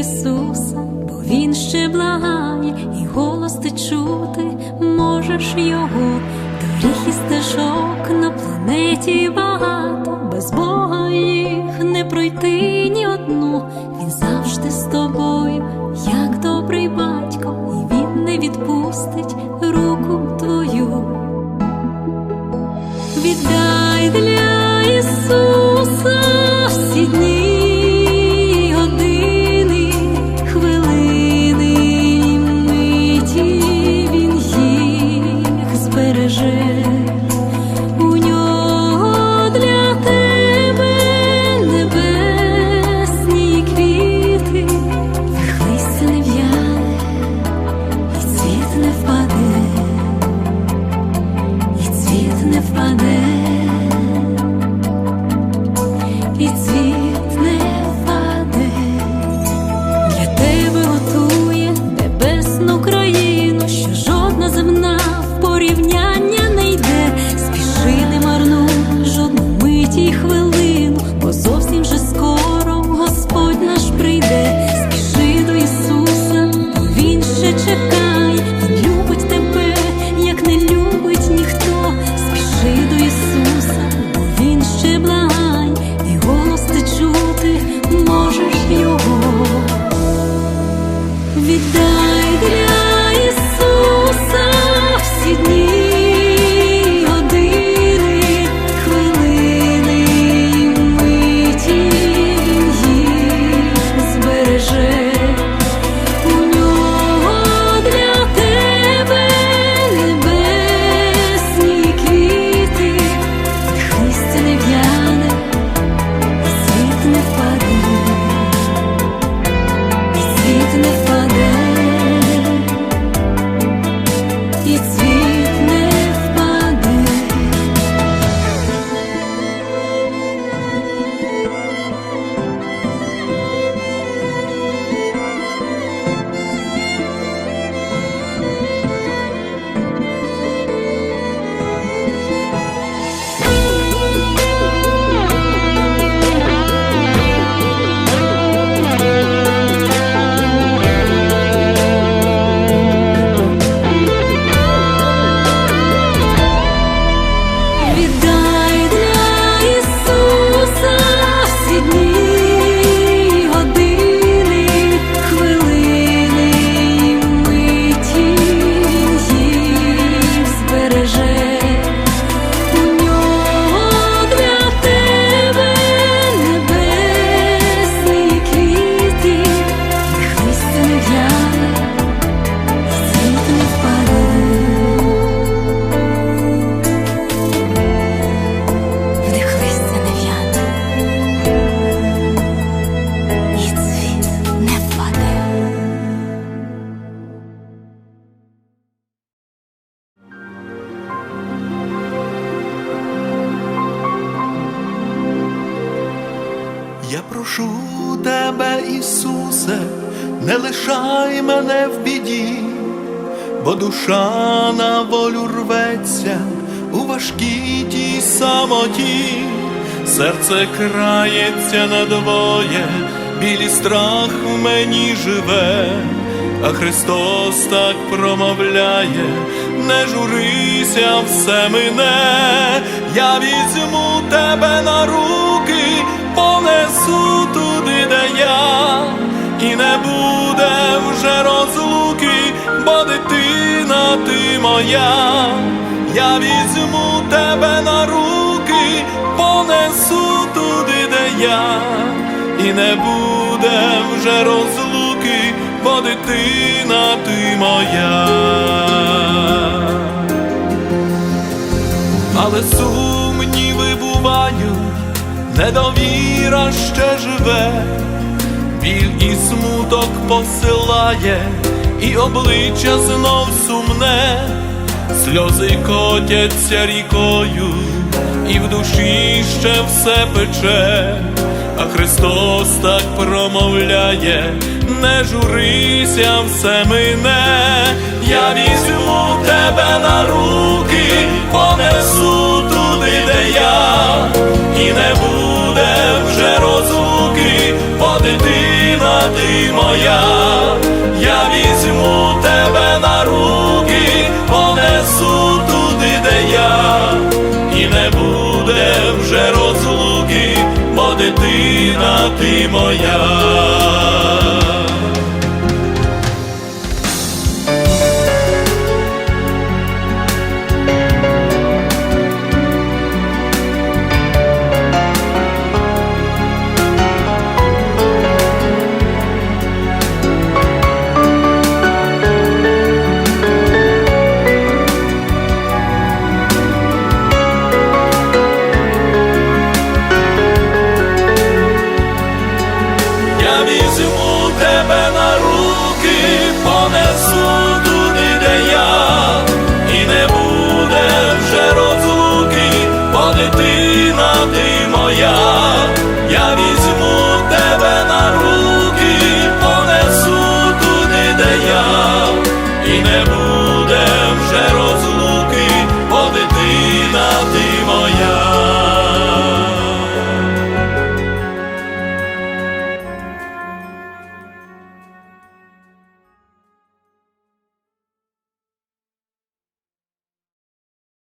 Ісуса, бо Він ще благає, і голос ти чути можеш його. Доріг і стежок на планеті багато, без Бога їх не пройти цвіт не прошу тебе, Ісусе, не лишай мене в біді, бо душа на волю рветься у важкій тій самоті, серце крається надвоє, білі страх в мені живе, а Христос так промовляє, не журися, все мине, я візьму тебе на руки, понесу туди, де я, і не буде вже розлуки, бо дитина ти моя, я візьму тебе на руки, понесу туди, де я, і не буде вже розлуки, бо дитина ти моя. Але сумніви бувають, недовіра ще живе, біль і смуток посилає, і обличчя знов сумне, сльози котяться рікою, і в душі ще все пече, а Христос так промовляє, не журися все мине, я візьму тебе на руки, понесу туди, де я, і не буде вже розлуки, бо дитина ти моя. Дитина ти моя.